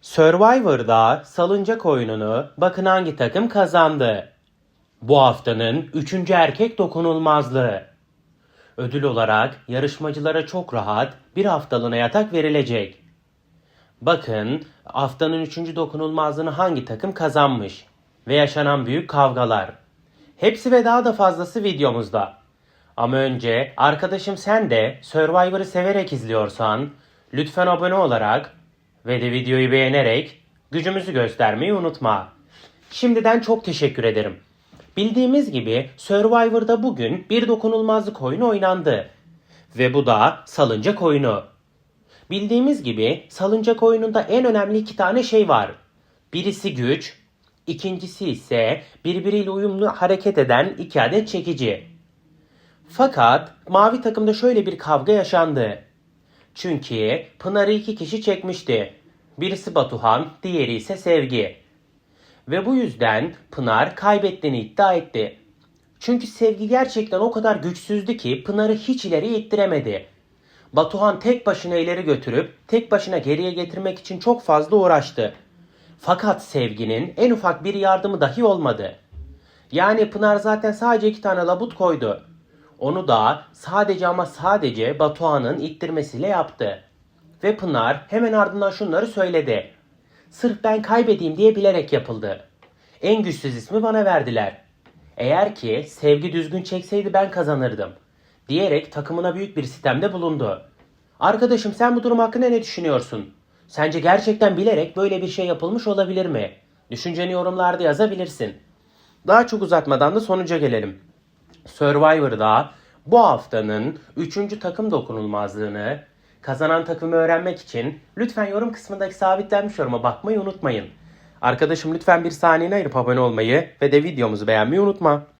Survivor'da salıncak oyununu bakın hangi takım kazandı. Bu haftanın 3. erkek dokunulmazlığı. Ödül olarak yarışmacılara çok rahat bir haftalığına yatak verilecek. Bakın haftanın 3. dokunulmazlığını hangi takım kazanmış ve yaşanan büyük kavgalar. Hepsi ve daha da fazlası videomuzda. Ama önce arkadaşım sen de Survivor'ı severek izliyorsan lütfen abone olarak ve de videoyu beğenerek gücümüzü göstermeyi unutma. Şimdiden çok teşekkür ederim. Bildiğimiz gibi Survivor'da bugün bir dokunulmazlık oyunu oynandı. Ve bu da salıncak oyunu. Bildiğimiz gibi salıncak oyununda en önemli iki tane şey var. Birisi güç, ikincisi ise birbiriyle uyumlu hareket eden iki adet çekici. Fakat mavi takımda şöyle bir kavga yaşandı. Çünkü Pınar'ı iki kişi çekmişti. Birisi Batuhan, diğeri ise Sevgi. Ve bu yüzden Pınar kaybettiğini iddia etti. Çünkü Sevgi gerçekten o kadar güçsüzdü ki Pınar'ı hiç ileri ittiremedi. Batuhan tek başına ileri götürüp tek başına geriye getirmek için çok fazla uğraştı. Fakat Sevgi'nin en ufak bir yardımı dahi olmadı. Yani Pınar zaten sadece iki tane labut koydu. Onu da sadece ama sadece Batuhan'ın ittirmesiyle yaptı. Ve Pınar hemen ardından şunları söyledi. Sırf ben kaybedeyim diye bilerek yapıldı. En güçsüz ismi bana verdiler. Eğer ki sevgi düzgün çekseydi ben kazanırdım. Diyerek takımına büyük bir sistemde bulundu. Arkadaşım sen bu durum hakkında ne düşünüyorsun? Sence gerçekten bilerek böyle bir şey yapılmış olabilir mi? Düşünceni yorumlarda yazabilirsin. Daha çok uzatmadan da sonuca gelelim. Survivor'da bu haftanın 3. takım dokunulmazlığını kazanan takımı öğrenmek için lütfen yorum kısmındaki sabitlenmiş yoruma bakmayı unutmayın. Arkadaşım lütfen bir saniyeni ayırıp abone olmayı ve de videomuzu beğenmeyi unutma.